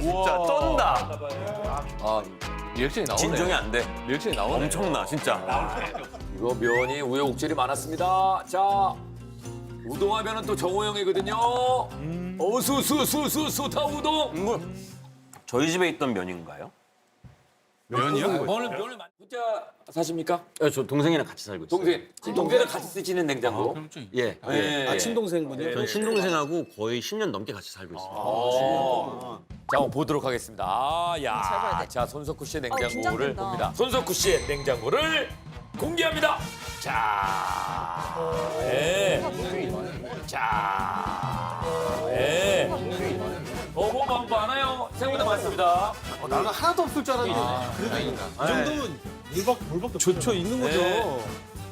진짜 쩐다. 아, 리액션이 나오네. 진정이 안 돼. 리액션이 나오네. 엄청나 진짜. 이거 면이 우여곡절이 많았습니다. 자, 우동하 면은 또 정호영이거든요. 어수수수수 수타 우동. 뭐 저희 집에 있던 면인가요? 면이요? 면을 면을 많이 혼자 사십니까? 네, 저 동생이랑 같이 살고 있어요. 동생, 동생은 같이 쓰시는 냉장고. 예. 예. 아, 친동생분이요? 전 신동생하고 거의 10년 넘게 같이 살고 있어요. 어. 자, 한번 보도록 하겠습니다. 아, 야. 돼. 자, 손석구 씨의 냉장고를 긴장된다. 봅니다. 손석구 씨의 냉장고를 공개합니다. 자. 네. 자. 네. 어, 뭐 많- 많아요. 생각보다 많습니다. 나는 하나도 없을 줄 알았는데. 그래도 이 정도면 물밖, 물밖에 좋죠. 있는 거죠. 네.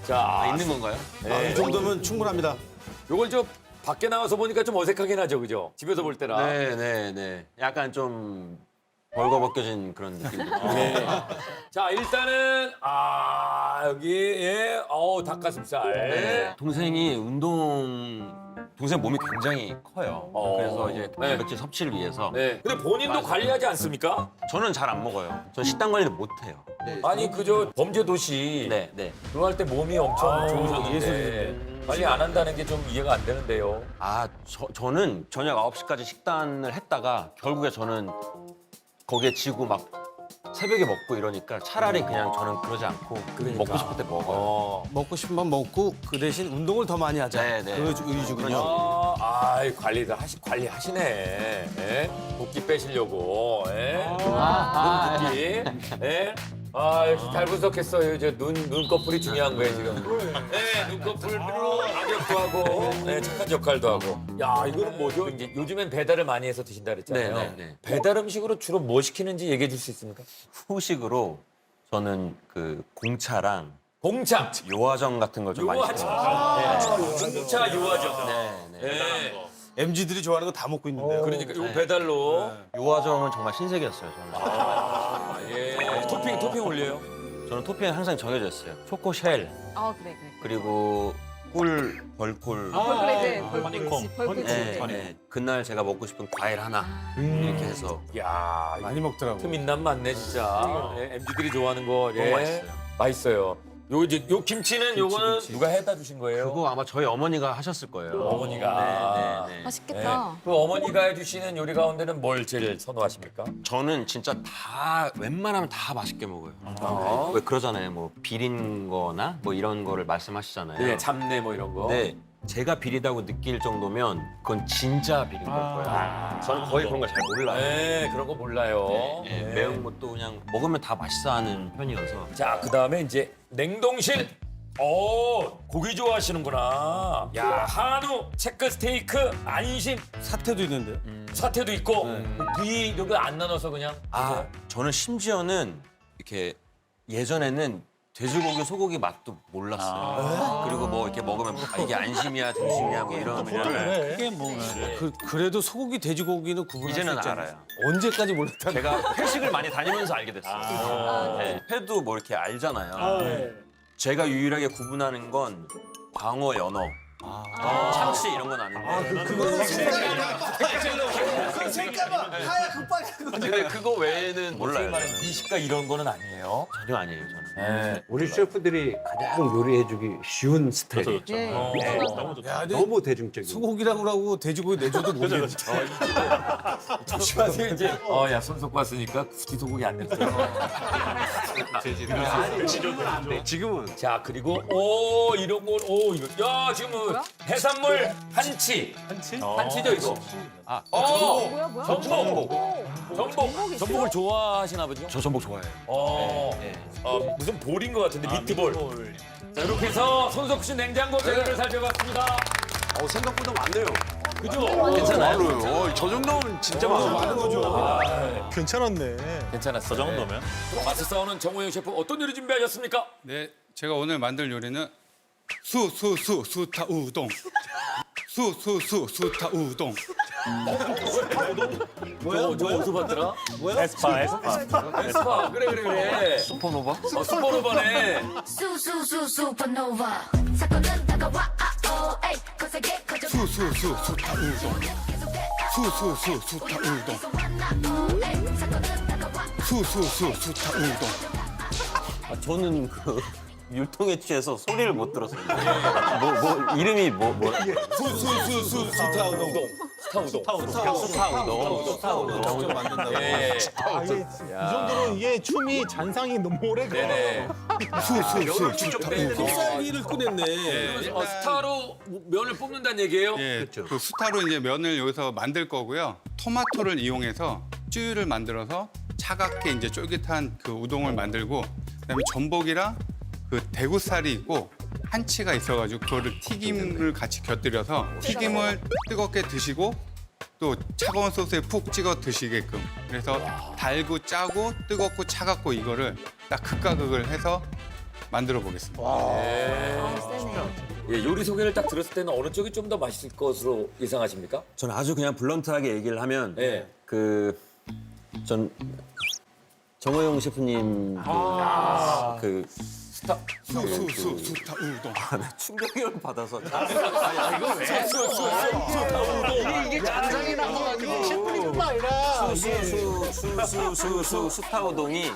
자, 있는 건가요? 네. 이 정도면 충분합니다. 요걸 저 밖에 나와서 보니까 좀 어색하긴 하죠, 그죠? 집에서 볼 때라. 네, 네, 네. 약간 좀 벌거벗겨진 그런 느낌도. 네. 자, 일단은 아 여기 예, 어우 닭가슴살. 네. 동생이 운동 동생 몸이 굉장히 커요. 어. 그래서 이제 네. 단백질 섭취를 위해서 네. 근데 본인도 관리하지 않습니까? 저는 잘 안 먹어요. 전 식단 관리를 못 해요. 아니 그저 범죄 도시 네, 네. 그거 할때 몸이 엄청 좋으셨는데 관리 안 한다는 게 좀 이해가 안 되는데요. 아, 저, 저는 저녁 9시까지 식단을 했다가 결국에 저는 거기에 지고 막 새벽에 먹고 이러니까 차라리 그냥 저는 그러지 않고 먹고 싶을 때 먹어요. 어. 먹고 싶은 만 먹고 그 대신 운동을 더 많이 하자. 네, 네. 그 의지군요. 아, 아이, 관리를 하시 관리하시네. 예? 붓기 빼시려고. 예? 눈 붓기. 예? 아, 역시 잘 분석했어요. 이제 눈 눈꺼풀이 중요한 거예요 지금. 예, 눈꺼풀로 악역도 하고, 예, 착한 역할도 하고. 야, 이거는 뭐죠? 이제 요즘엔 배달을 많이 해서 드신다 그랬잖아요. 네, 네, 네. 배달 음식으로 주로 뭐 시키는지 얘기해 줄 수 있습니까? 후식으로 저는 그 공차랑 공차. 요화정 같은 걸 좀 많이 요화정. 시켜요. 네. 공차 요화정. 네, 네. 예. MG들이 좋아하는 거 다 먹고 있는데요. 그러니까 요 배달로. 요화정은 정말 신세계였어요. 저는. 저는 토핑은 항상 정해져 있어요. 초코 쉘 아 그래 그래. 그리고 꿀 벌꿀. 벌꿀이지 벌꿀이지 벌꿀 네, 진짜. 네. 그날 제가 먹고 싶은 과일 하나 이렇게 해서 야, 많이 먹더라고. 틈인남 많네 진짜. 예, MZ들이 좋아하는 거. 예. 너무 맛있어요. 맛있어요. 요 이제 요 김치는 요거는 누가 해다 주신 거예요? 그거 아마 저희 어머니가 하셨을 거예요. 어머니가. 네, 네, 네. 맛있겠다. 그 어머니가 해주시는 요리 가운데는 뭘 제일 선호하십니까? 저는 진짜 다 웬만하면 다 맛있게 먹어요. 네. 왜 그러잖아요. 뭐 비린 거나 뭐 이런 거를 말씀하시잖아요. 네, 잡내 뭐 이런 거. 근데 제가 비리다고 느낄 정도면 그건 진짜 비린 걸 거예요. 저는 거의 그런 걸 잘 몰라요. 네, 그런 거 몰라요. 예, 네. 매운 것도 그냥 먹으면 다 맛있어 하는 편이어서 자, 그 다음에 이제 냉동실. 오, 고기 좋아하시는구나. 야, 한우, 체크 스테이크, 안심, 사태도 있는데요. 사태도 있고 부위 이런 거안 나눠서 그냥. 아 저는 심지어는 이렇게 예전에는 돼지고기 소고기 맛도 몰랐어요. 그리고 뭐 이렇게 먹으면 아, 이게 안심이야 등심이야 뭐 이러면 그게 뭐. 그, 그래도 소고기, 돼지고기는 구분할 수 이제는 있잖아요. 알아요. 언제까지 몰랐다. 제가 회식을 많이 다니면서 알게 됐어요. 네, 회도 뭐 이렇게 알잖아요. 제가 유일하게 구분하는 건 광어, 연어, 참치 이런 건 아는데. 근데 그거 외에는 몰라요. 말하는 미식가 이런 거는 아니에요. 전혀 아니에요 저는. 네. 우리 셰프들이 가장 요리해주기 쉬운 스타일이에요. 예. 어. 야, 근데 너무 대중적이고. 소고기라고 하고 돼지고기 내줘도 모르겠네. 조심하세요 이제. 어, 야 손석 왔으니까 굳이 소고기 안 냈어요. 지금은 자 그리고 오 이런 걸 오 이거 야 지금 해산물 한치 한치 한치죠 이거. 아 어. 뭐야 뭐야? 전복. 전복. 전복이 전복을 좋아하시나 보죠? 저 전복 좋아해요. 어. 어, 무슨 볼인 것 같은데 미트볼. 자 이렇게 해서 손석 씨 냉장고 재료를 살펴봤습니다. 어, 생각보다 많네요. 그죠? 괜찮아요? 어, 저 정도면 진짜 많아요. 괜찮았네. 괜찮았어. 그 정도면. 맛을 싸우는 정호영 셰프 어떤 요리 준비하셨습니까? 네, 제가 오늘 만들 요리는 수 수 수 수타 우동. 수 수 수 수타 우동. 뭐야? 저 어디서 봤더라? 뭐야? 에스파, 에스파. 에스파. 그래, 그래, 그래. 슈퍼노바? 어, 슈퍼노바네. 수수수 supernova 사건은 다가와 아, 오, 에이 거세게 커져 수 수 수 수타 우동. 계속돼 수수 수 수타 우동 수수 수 수타 우동 아, 저는 그 율동에 취해서 소리를 못 들었어요. 뭐, 뭐 이름이 뭐 뭐. 수수수수 스타 우동. 스타 우동. 스타 우동. 스타 우동. 직접 만든다고. 예. 아, 이게 이 정도로 이게 춤이 잔상이 너무 오래 가. 네네. 수수수 수타 우동 쌀기를 꺼냈네. 어, 스타로 면을 뽑는다는 얘기예요? 예, 그 수타로 이제 면을 여기서 만들 거고요. 토마토를 이용해서 쯔유를 만들어서 차갑게 이제 쫄깃한 그 우동을 만들고 그다음에 전복이랑 그 대구살이 있고 한치가 있어가지고 그거를 튀김을 같이 곁들여서 튀김을 뜨겁게 드시고 또 차가운 소스에 푹 찍어 드시게끔 그래서 달고 짜고 뜨겁고 차갑고 이거를 딱 극과 극을 해서 만들어 보겠습니다. 예, 요리 소개를 딱 들었을 때는 어느 쪽이 좀 더 맛있을 것으로 예상하십니까? 저는 아주 그냥 블런트하게 얘기를 하면 예. 그 전 정호영 셰프님 그, 그 스타. 수수수 수타 우동. 아, 나 충격을 받아서 이게 잔상이란 거 아니고 셰프뿐만 아니라 수수수수수 수타 우동이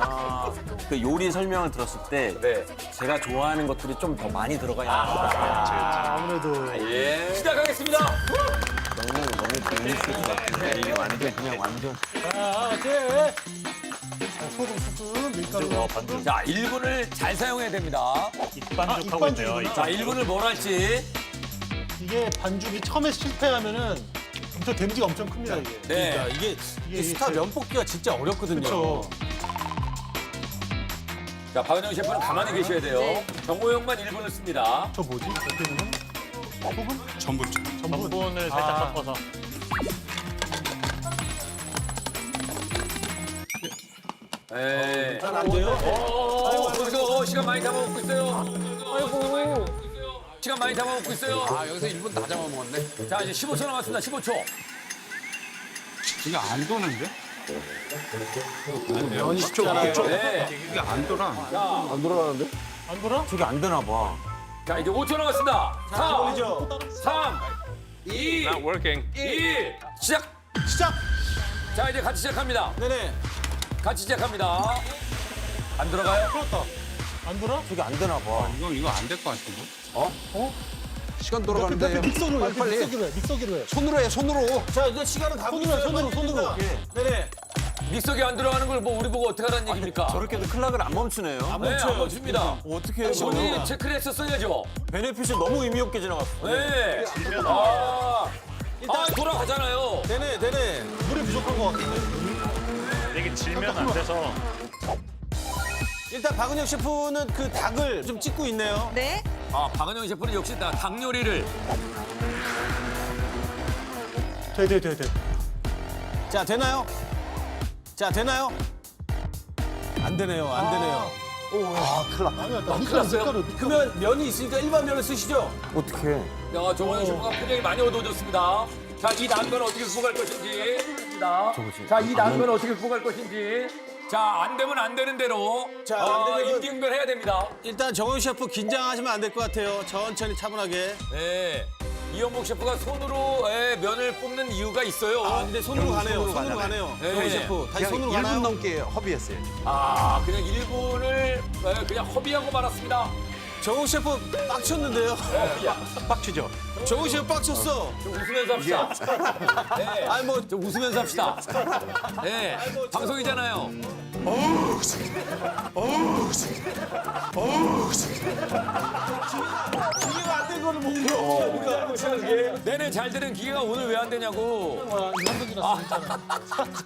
아, 그 요리 설명을 들었을 때 네. 제가 좋아하는 것들이 좀 더 많이 들어가 있는 것 같아요. 아무래도 예. 시작하겠습니다. 재밌을 것 같은데 이게 완전 그냥 완전 아, 이제 소금 소금 밀가루 자, 1분을 잘 사용해야 됩니다. 반죽 하고 있네요. 자, 1분을 뭘 할지. 이게 반죽이 처음에 실패하면은 엄청 데미지가 엄청 큽니다 이게. 네. 이게 이게 스타 면 뽑기가 진짜 어렵거든요. 그렇죠. 자, 박은영 셰프는 가만히 계셔야 돼요. 네. 정호영만 1분을 씁니다. 저 뭐지? 어떻게 되는? 소금? 전부 전분을 살짝 섞어서. 예. 안 돼요? 어, 거기서 시간 많이 잡아먹고 있어요. 아이고. 시간 많이 잡아먹고 있어요. 아 여기서 1분 다 잡아먹었네. 자, 이제 15초 남았습니다. 15초. 이거 안 도는데? 면이 쉽잖아요. 네. 이게 안 돌아. 안 돌아? 저게 안 되나 봐. 자, 이제 5초 남았습니다. 4, 걸리죠? 3, 2, 1. 시작. 시작. 자, 이제 같이 시작합니다. 네네. 같이 시작합니다. 안 들어가요? 안 돌아? 저게 안 되나 봐. 이거 이거 안 될 것 같은데? 시간 옆에 돌아가는데 믹서기로 해. 빨리. 믹서기로 해. 믹서기로 해. 손으로 해 손으로. 자 이제 시간은 가고 손으로 손으로 손으로. 네네. 믹서기 안 들어가는 걸 뭐 우리 보고 어떻게 하라는 얘기입니까? 저렇게도 클락을 안 멈추네요. 네, 안 멈춥니다. 어떻게 해요? 본인이 체크를 했었어야죠. 베네핏이 너무 의미 없게 지나갔어. 네. 아, 아 돌아가잖아요. 네네 네네. 물이 부족한 것 같은데. 이게 질면 안 돼서 일단 박은영 셰프는 그 닭을 좀 찍고 있네요. 네. 아, 박은영 셰프는 역시 다 닭 요리를. 돼, 돼, 돼, 돼. 자, 되나요? 자, 되나요? 안 되네요, 안 되네요. 아, 큰일 났다. 큰일 났어요. 그러면 면이 있으니까 일반 면을 쓰시죠? 어떻게? 야, 정원영 셰프가 표정이 많이 어두워졌습니다. 자, 이 난면 어떻게 극복할 것인지. 자, 자, 이 난면 어떻게 극복할 것인지. 자, 안 되면 안 되는 대로. 자, 자, 안 되면은- 임기응변 해야 됩니다. 일단 정원 셰프 긴장하시면 안 될 것 같아요. 천천히 차분하게. 네. 이현복 셰프가 손으로 예, 면을 뽑는 이유가 있어요. 아, 근데 손으로 가네요. 손으로 가네요. 네. 정원 셰프. 다시 손으로 1분 가나요? 넘게 허비했어요. 아, 그냥 1분을 그냥 허비하고 말았습니다. 정원 셰프 빡쳤는데요? 빡치죠. 정원 셰프 빡쳤어. 좀 웃으면서 합시다. 네. 아니, 뭐, 좀 웃으면서 합시다. 네. 방송이잖아요. 이해가 안된 거를 모르고. 내내 잘 되는 기계가 오늘 왜 안 되냐고.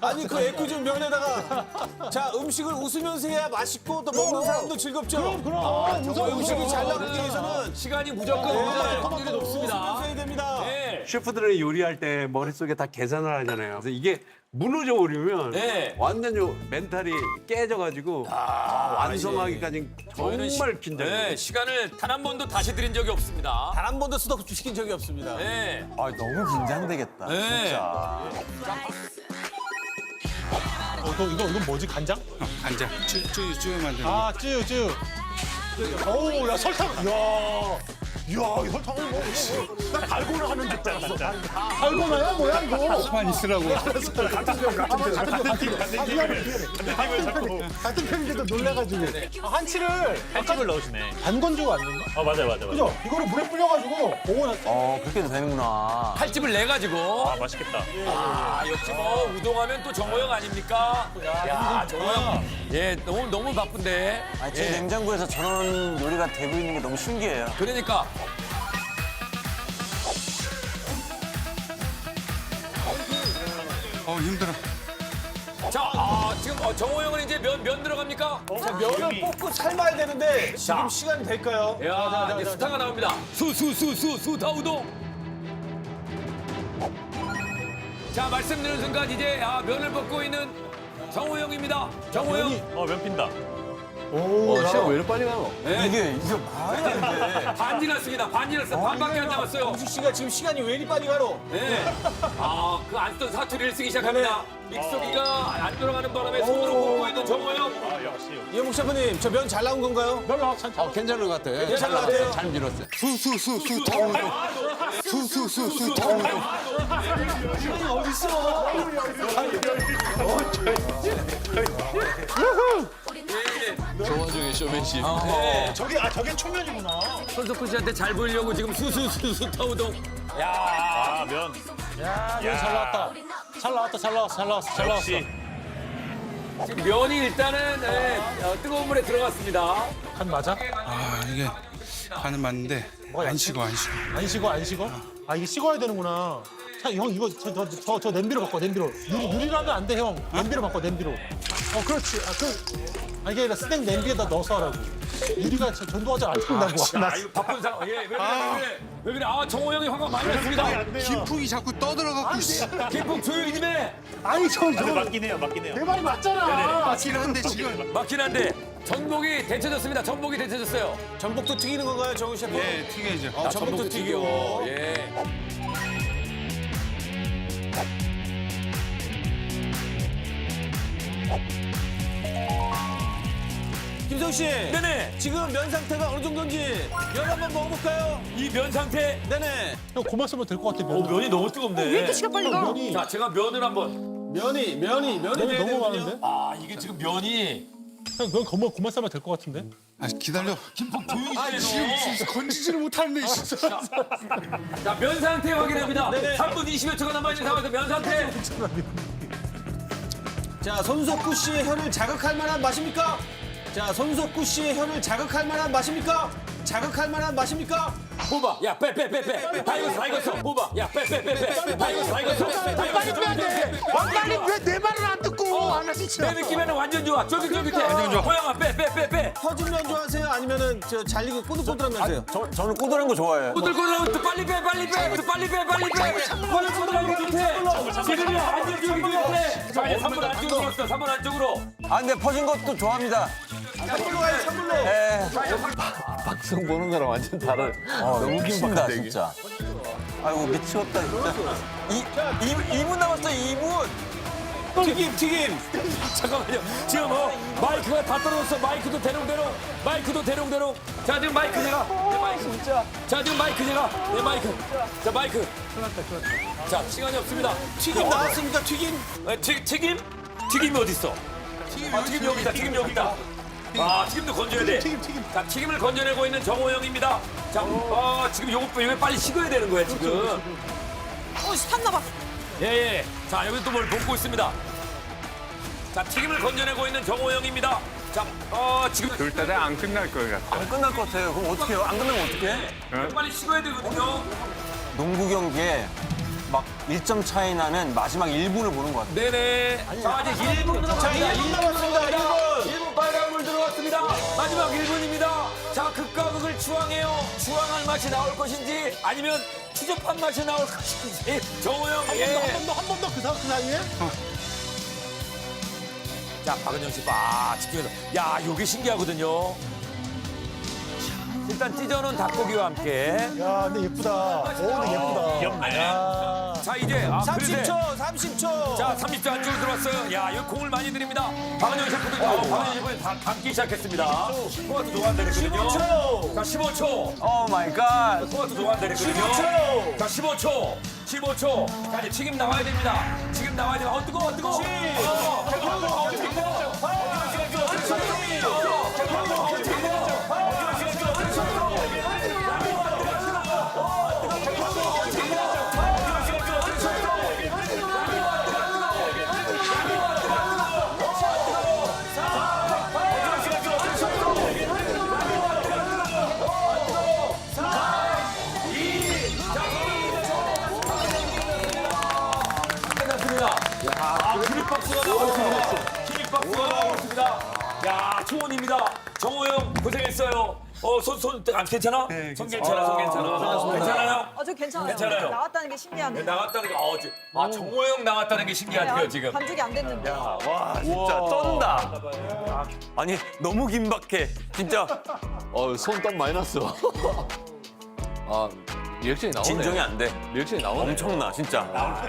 아니 그 애꿎은 면에다가 자 음식을 웃으면서 해야 맛있고 또 먹는 사람도 즐겁죠. 그럼 그럼. 저 음식이 잘 나오기 위해서는 시간이 무조건 오늘 확률이 높습니다. 웃으면서 해야 됩니다. 네. 셰프들은 요리할 때 머릿속에 다 계산을 하잖아요. 그래서 이게 무너져 버리면 네. 완전 요 멘탈이 깨져가지고 아, 완성하기까지 저희는 시- 정말 긴장해요. 네, 시간을 단 한 번도 다시 드린 적이 없습니다. 단 한 번도 스톱 시킨 적이 없습니다. 네. 아 너무 긴장되겠다. 네. 어, 이거 이거 이건 뭐지 간장? 간장 쯔쯔쯔 만드는 거. 아 쯔유 쯔유. 오 야 설탕. 야 이야 이 설탕을 뭐나 달고나 하는 줄 알았어. 달고나야 뭐야 이거? 가만 있으라고. 같은 편 같은 편 같은 편 같은 편 같은 편 같은 편인데도 놀래가지고 아, 한치를 햄집을 넣으시네. 반 건조가 안 된다. 어 맞아요 맞아요. 맞아요. 그죠? 이거를 물에 불려가지고 보고놨어. 어 그렇게도 되는구나. 칼집을 내 가지고 아 맛있겠다. 아, 역시 뭐 우동하면 또 정호영 아닙니까? 야, 정호영. 예, 너무 너무 바쁜데. 아, 제 예. 냉장고에서 저런 요리가 되고 있는 게 너무 신기해요. 그러니까 어 힘들어. 자, 아, 지금 어, 정호영은 이제 면, 면 들어갑니까? 자, 면을 뽑고 삶아야 되는데 지금 시간이 될까요? 야, 이제 수타가 나옵니다. 수, 수, 수, 수, 수타 우동. 자, 말씀드리는 순간 이제 아, 면을 벗고 있는 정호영입니다. 정호영. 어면 핀다. 오, 시간 왜 이렇게 네. 이게 이게 말이 안 돼. 반 지 났습니다. 반 지 났어요. 반밖에 안 남았어요. 영식 씨가 지금 시간이 왜 이리 빨리 가노? 네. 아, 그 안 쓰던 사투리를 쓰기 시작합니다. 믹서기가 안 돌아가는 바람에 손으로 꽂고 있는 정호영. 아 역시. 이영국 셰프님, 저 면 잘 나온 건가요? 어, 괜찮은 것 같아요. 괜찮은 것 같아요. 잘 밀었어요. 수수수수 타운동. 수수수수 타운동. 조화중의 쇼맨십. 저게, 아, 저게 초면이구나. 손석구 씨한테 잘 보이려고 지금 수수수수 타우동. 야, 아 면. 야, 이거 잘 나왔다. 잘 나왔다, 잘 나왔어, 잘 나왔어, 잘 나왔어. 역시. 지금 면이 일단은 예, 어, 뜨거운 물에 들어갔습니다. 간 맞아? 아 이게 간은 맞는데 안 식어 안 식어. 안 식어, 안 식어? 아, 이게 식어야 되는구나. 자, 형, 이거 저, 저, 저, 저 냄비로 바꿔, 냄비로. 유리, 유리라면 안 돼, 형. 냄비로 바꿔, 냄비로. 어, 그렇지. 아, 그, 아, 이게 아니라 스낵 냄비에다 넣어서 하라고. 유리가 저 전도하지 않는다고. 나 아, 이거 바쁜 상황. 예, 왜 그래, 왜 그래? 왜 그래? 아, 정호영이 화가 많이 났습니다. 김풍이 자꾸 떠들어갖고 씨. 김풍 조용히 좀 해. 아니, 저, 저, 맞긴 해요 맞긴 해요. 내 말이 맞잖아. 맞긴 한데 지금. 맞긴 한데 전복이 데쳐졌습니다. 전복이 데쳐졌어요. 전복도 튀기는 건가요, 정우 셰프? 예 튀겨야죠. 아, 전복도 튀겨. 예. 김성 씨. 네네. 지금 면 상태가 어느 정도인지 면 한번 먹어볼까요? 이 면 상태. 네네. 형, 고만 쓰면 될 것 같아, 어, 면이 너무 뜨겁네. 왜 이렇게 시간 빨리 가? 면이, 자, 제가 면을 한번. 면이, 면이, 면이 네, 너무 많은데? 아, 이게 지금 면이. 형, 면 고만, 고만 싸면 될 것 같은데? 아 기다려. 아, 지금 건지지를 못하는데 씨. 자, 면 상태 확인합니다. 네네. 3분 20여 초가 남아 있는 상황에서 면 상태. 자, 손석구 씨의 혀를 자극할 만한 맛입니까? 자, 손석구 씨의 혀를 자극할 만한 맛입니까? 자극할 만한 맛입니까? 뽑아. 야, 빼, 빼, 빼, 빼. 다 익었어, 다 익었어. 뽑아. 야, 빼, 빼, 빼, 빼. 다 익었어, 다 익었어. 다 익었어. 빨리 빼. 빨리 왜 내 말을 안 듣고? 아, 나 진짜. 내 느낌에는 완전 좋아. 쫄깃쫄깃해. 완전 좋아. 호영아, 빼, 빼, 빼, 빼. 퍼진 면 좋아하세요? 아니면은 저 잘리고 꼬들꼬들한 면 좋아해요? 저, 저는 꼬들한 거 좋아해요. 꼬들꼬들하면 또 빨리 빼, 빨리 빼. 또 빨리 빼, 빨리 빼. 꼬들꼬들하는 거 좋대. 지금이야, 완전 쫄깃쫄깃해. 자, 이제 3분 안쪽으로 왔어. 3분 안쪽으로. 아 근데 퍼진 것도 좋아합니다. 찬물로 가요, 찬물로. 예. 박성 보는 거랑 완전 다른. 어, 웃긴다 진짜. 아이고 미치겠다 진짜. 이, 이, 2분 남았어 2분. 튀김, 튀김. 잠깐만요. 지금 어, 마이크가 다 떨어졌어. 마이크도 대롱대롱. 마이크도 대롱대롱. 자, 지금 마이크 제가. 내 마이크 진짜. 자, 지금 마이크 제가. 내 마이크. 자, 마이크. 자, 시간이 없습니다. 튀김 나왔습니까, 튀김? 어, 튀, 튀김? 튀김이 어딨어? 아, 튀김 여기 있다. 튀김 여기 있다. 아, 튀김도 건져야 돼. 튀김, 튀김. 자, 튀김을 건져내고 있는 정호영입니다. 자, 어, 지금 요거, 요거 빨리 식어야 되는 거야, 지금. 어, 탔나 봐. 예, 예. 자, 여기 또 뭘 볶고 있습니다. 자, 튀김을 건져내고 있는 정호영입니다. 자, 어, 지금 둘 다 안 끝날 것 같아. 안 끝날 것 같아요. 그럼 어떻게 해요? 안 끝나면 어떡해? 빨리 식어야 되거든요. 농구 경기에 막 1점 차이 나는 마지막 1분을 보는 것 같아요. 네네. 자, 이제 1분 자, 남았습니다. 1분 남았습니다, 1분. 1분 빨간물 들어갔습니다. 마지막 1분입니다. 자, 극과 극을 추앙해요. 추앙할 맛이 나올 것인지 아니면 추접한 맛이 나올 것인지. 정호영, 예. 한번 더, 한 번 더 그 사이에? 자, 박은영 씨, 봐. 집중해서. 야, 요게 신기하거든요. 일단 찢어놓은 닭고기와 함께 야, 근데 예쁘다. 오, 근데 예쁘다. 귀엽네. 야. 자 이제 아, 그릇에 30초, 30초. 자, 30초 안쪽으로 들어왔어요. 야, 이거 공을 많이 드립니다. 박은영 셰프도 어, 박은영 셰프는 다 담기 시작했습니다. 토마토 좋아한다랬거든요. 15초. 자, 15초. 오 마이 갓. 토마토 좋아한다랬거든요. 15초. 자, 15초. 15초. 자, 이제 튀김 나와야 됩니다. 튀김 나와야 됩니다. 어, 뜨거워, 뜨거워. 어, 뜨거워, 뜨거워, 뜨거워. 어, 손, 손, 아, 괜찮아? 손 괜찮아, 손 괜찮아. 괜찮아요? 어, 저 괜찮아요. 괜찮아요. 나왔다는 게 네, 신기한데. 나왔다는 게, 어, 지- 아, 정호영 나왔다는 게 신기하대요, 지금. 반죽이 안 됐는데. 와 진짜 쩐다. 아니 너무 긴박해. 진짜 어, 손땀 많이 났어. 아, 리액션이 나오네. 진정이 안 돼. 리액션이 나오네. 엄청나 진짜.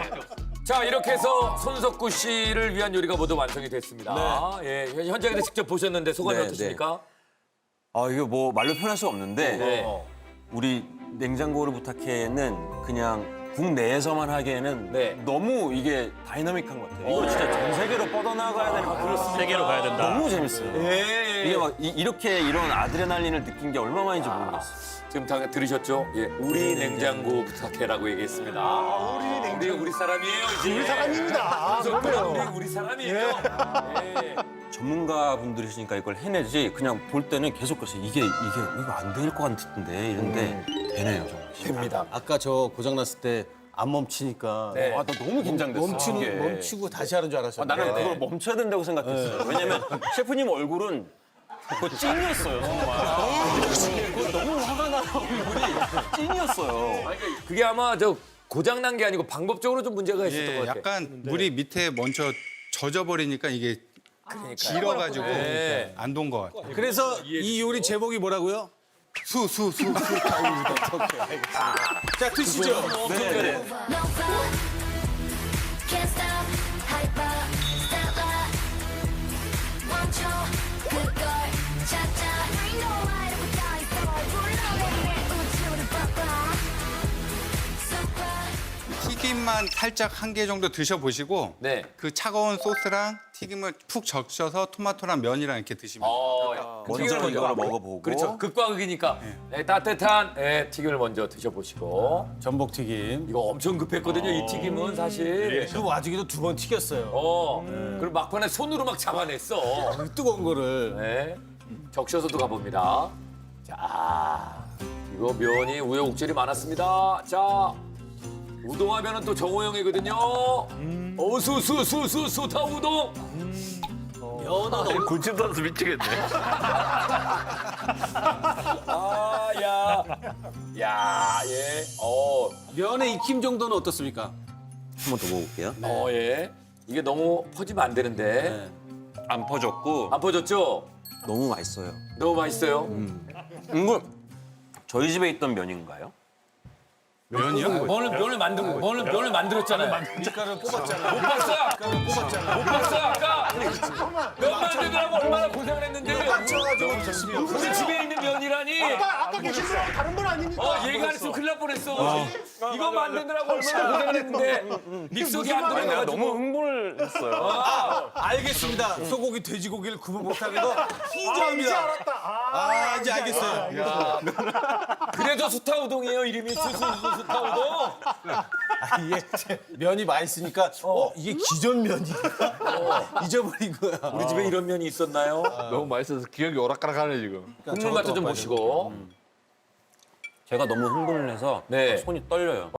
자, 이렇게 해서 손석구 씨를 위한 요리가 모두 완성이 됐습니다. 예, 현장에서 직접 보셨는데 소감이 네, 어떠십니까? 아 이거 뭐 말로 표현할 수가 없는데 네. 우리 냉장고를 부탁해는 그냥 국내에서만 하기에는 네. 너무 이게 다이나믹한 것 같아요. 이거 진짜 전 세계로 뻗어나가야 되는 것 같아요. 세계로 가야 된다. 너무 재밌어요. 예. 이게 막 이, 렇게 이런 아드레날린을 느낀 게 얼마만인지 모르겠어요. 지금 다 들으셨죠? 예, 우리 냉장고 부탁해라고 얘기했습니다. 우리 냉장고. 우리 사람이에요, 이제. 우리 사람입니다. 우리, 우리 사람이에요. 예. 전문가분들이시니까 이걸 해내지 그냥 볼 때는 계속 그래서 이게 이게 이거 안 될 것 같은데 이런데 되네요 정말. 됩니다. 아까 저 고장 났을 때 안 멈추니까 네. 아, 나 너무 긴장됐어. 이게. 멈추는 멈추고 다시 하는 줄 아, 알았어요. 나는 네. 그걸 멈춰야 된다고 생각했어요. 왜냐면 셰프님 얼굴은 그 찐이었어요 정말. 그거 너무 화가 나는 얼굴이 찐이었어요. 그게 아마 저 고장 난 게 아니고 방법적으로 좀 문제가 있었던 예, 것 같아요. 약간 물이 밑에 먼저 젖어버리니까 이게 질어가지고 네. 안돈 것 같아요. 그래서 이 요리 제목이 뭐라고요? 수, 수, 수, 수. 자, 드시죠. No fun. Can't stop. Hyper. Stella. 멈춰. 그걸 찾아. We know why we die for. 불러내. 우주를 바꿔. Super. 튀김만 살짝 한 개 정도 드셔보시고 네. 그 차가운 소스랑 튀김을 푹 적셔서 토마토랑 면이랑 이렇게 드시면 돼요. 어, 먼저 튀김을 이거를 먼저. 먹어보고. 그렇죠. 극과 극이니까 네, 따뜻한 예, 튀김을 먼저 드셔보시고. 전복 튀김. 이거 엄청 급했거든요, 이 튀김은 사실. 그 와중에도 두 번 튀겼어요. 어, 그리고 막판에 손으로 막 잡아냈어. 그 뜨거운 거를. 네. 적셔서도 가봅니다. 자, 이거 면이 우여곡절이 많았습니다. 자, 우동하면은 또 정호영이거든요. 어수수수수 수타 우동. 군침 선수 미치겠네. 아, 야, 야, 예, 어, 면의 익힘 정도는 어떻습니까? 한 번 더 먹어볼게요. 어, 예. 이게 너무 퍼지면 안 되는데 안 퍼졌고 안 퍼졌죠? 너무 맛있어요. 너무 맛있어요. 이거 저희 집에 있던 면인가요? 면이요? 면을 면을 만든 거, 면을 면을 만들었잖아요. 밀가루 뽑았잖아. 못 봤어? 못 봤어 아까? 면 만들느라고 얼마나 고생을 했는데 우리 집에 있는 면이라니 아까 계신 분하고 다른 분 아닙니까? 어 큰일 날 뻔했어. 이거 만드느라고 얼마나 고생을 했는데. 믹서기 안 내가 들어가지고. 너무 흥분을 했어요. 아, 알겠습니다. 소고기, 돼지고기를 구분 못하는 거 인정합니다. 알았다. 아, 아, 이제 알겠어요. 그래도 수타 우동이에요 이름이? 수수 수타 우동? 아, 이게 면이 맛있으니까 어, 이게 기존 면인가? 잊어버린 거야. 우리 집에 이런 면이 있었나요? 너무 맛있어서 기억이 오락가락하네 지금. 국물 맛도 좀 보시고 제가 너무 흥분을 해서 네. 손이 떨려요.